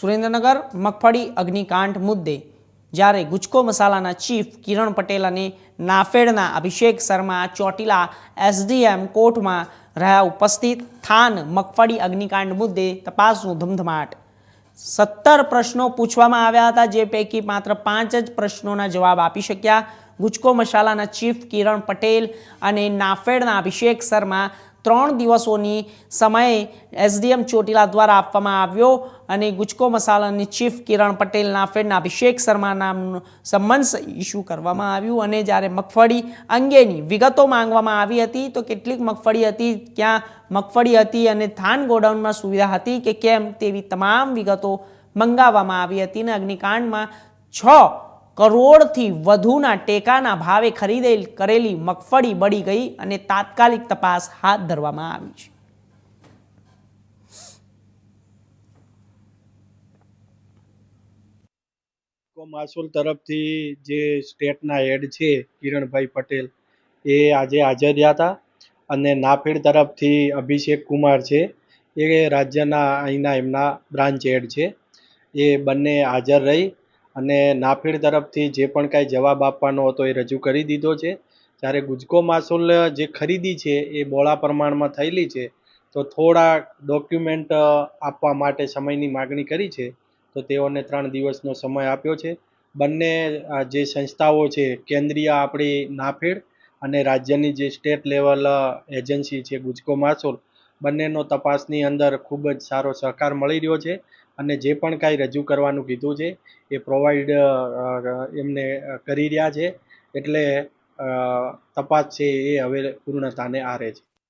સુરેન્દ્રનગર, મગફળી, અગ્નિકાંડ મુદ્દે જ્યારે ગુજકો મસાલાના ચીફ કિરણ પટેલ અને નાફેડના અભિષેક શર્મા ચોટીલા એસડીએમ કોર્ટમાં રહ્યા ઉપસ્થિત. થાન, મગફળી, અગ્નિકાંડ મુદ્દે તપાસનો ધમધમાટ. સત્તર પ્રશ્નો પૂછવામાં આવ્યા હતા, જે પૈકી માત્ર પાંચ જ પ્રશ્નોના જવાબ આપી શક્યા. ગુજકો મસાલાના ચીફ કિરણ પટેલ અને નાફેડના અભિષેક શર્મા ત્રણ દિવસોની સમયે એસડીએમ ચોટીલા દ્વારા આપવામાં આવ્યો અને ગુજકો મસાલાની ચીફ કિરણ પટેલ ફ્રેન્ડ અભિષેક શર્મા નામનું સમન્સ ઇસ્યુ કરવામાં આવ્યું અને જ્યારે મગફળી અંગેની વિગતો માંગવામાં આવી હતી, તો કેટલીક મગફળી હતી, ક્યાં મગફળી હતી અને થાન ગોડાઉનમાં સુવિધા હતી કે કેમ તેવી તમામ વિગતો મંગાવવામાં આવી હતી અને અગ્નિકાંડમાં છ કરોડથી વધુના ટેકાના ભાવે ખરીદેલ કરેલી મગફળી બળી ગઈ અને તાત્કાલિક તપાસ હાથ ધરવામાં આવી છે. માસુલ તરફથી જે સ્ટેટના હેડ છે કિરણભાઈ પટેલ, એ આજે હાજર રહ્યા હતા અને નાફેડ તરફથી અભિષેક કુમાર છે, એ રાજ્યના અહીંના એમના બ્રાન્ચ હેડ છે, એ બંને હાજર રહી અને નાફેડ તરફથી જે પણ કાંઈ જવાબ આપવાનો હતો એ રજૂ કરી દીધો છે. જ્યારે ગુજકો માસુલ જે ખરીદી છે એ બોળા પ્રમાણમાં થયેલી છે, તો થોડા ડોક્યુમેન્ટ આપવા માટે સમયની માગણી કરી છે, તો તેઓને ત્રણ દિવસનો સમય આપ્યો છે. બંને જે સંસ્થાઓ છે, કેન્દ્રીય આપણી નાફેડ અને રાજ્યની જે સ્ટેટ લેવલ એજન્સી છે ગુજકો માસુલ બંનેનો તપાસની અંદર ખૂબ જ સારો સહકાર મળી રહ્યો છે અને જે પણ કાંઈ રજૂ કરવાનું કીધું છે, એ પ્રોવાઈડ એમને કરી રહ્યા છે. એટલે તપાસ છે એ હવે પૂર્ણતાને આરે છે.